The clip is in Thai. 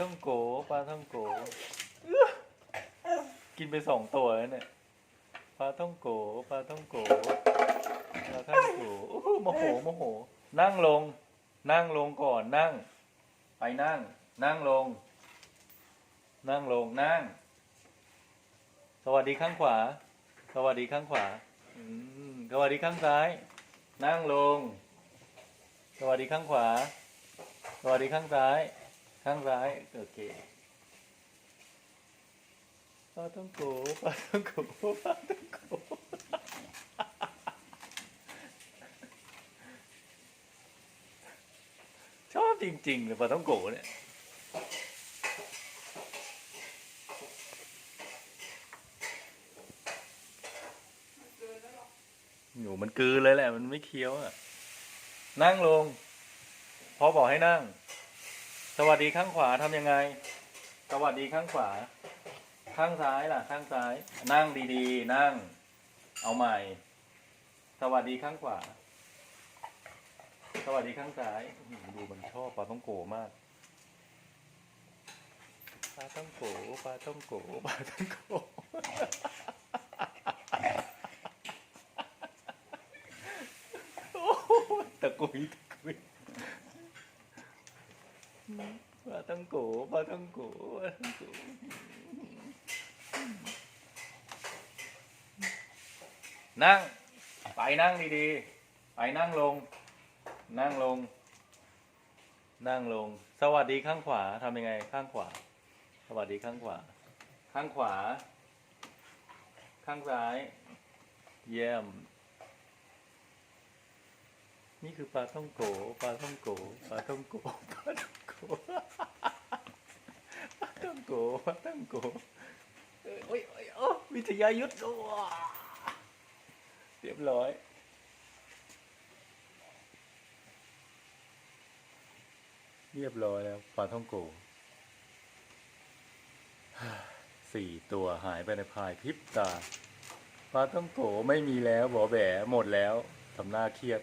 ท่องโกปลาท่องโก กินไปสองตัวแล้วเนี่ยปลาท่องโกปลาท่องโกปลาท่องโกโอ้โหโมโหโมโห นั่งลง นั่งลงก่อนนั่ง ไปนั่ง นั่งลง นั่งลงนั่ง สวัสดีข้างขวา สวัสดีข้างขวาอืมสวัสดีข้างซ้าย นั่งลง สวัสดีข้างขวา สวัสดีข้างซ้าย ข้างซ้ายโอเคปลาต้องโกปลาต้องโกปลาต้องโกชอบจริงๆเลยปลาต้องโกเนี่ยหนูมันกืนเลยแหละ มันไม่เคี้ยวอะ นั่งลง พอบอกให้นั่ง วัสดีข้างขวาทำยังไง สวัสดีข้างขวา ข้างซ้ายล่ะ ข้างซ้าย นั่งดีๆ นั่ง เอาใหม่ สวัสดีข้างขวา สวัสดีข้างซ้าย ดูมันชอบปลาต้องโกมาก ปลาต้องโกปลาต้องโกปลาต้องโกตะกุยตะกุย ปลาต้องโกปลาต้องโกปลาต้องโกนั่ง ไปนั่งดีๆ ไปนั่งลง นั่งลง นั่งลง สวัสดีข้างขวาทำยังไงข้างขวา สวัสดีข้างขวา ข้างขวา ข้างซ้าย เยี่ยม นี่คือปลาท่องโกปลาท่องโกปลาท่องโกปลาท่องโก ปลาท่องโกปลาท่องโกเอ้ยโอ้ยโอ้ยโอ้วิทยายุทธ์โอ้เรียบร้อยเรียบร้อยแล้วปลาท่องโกสี่ตัวหายไปในพายพริบตาปลาท่องโกไม่มีแล้วบอแบหมดแล้วทำหน้าเครียด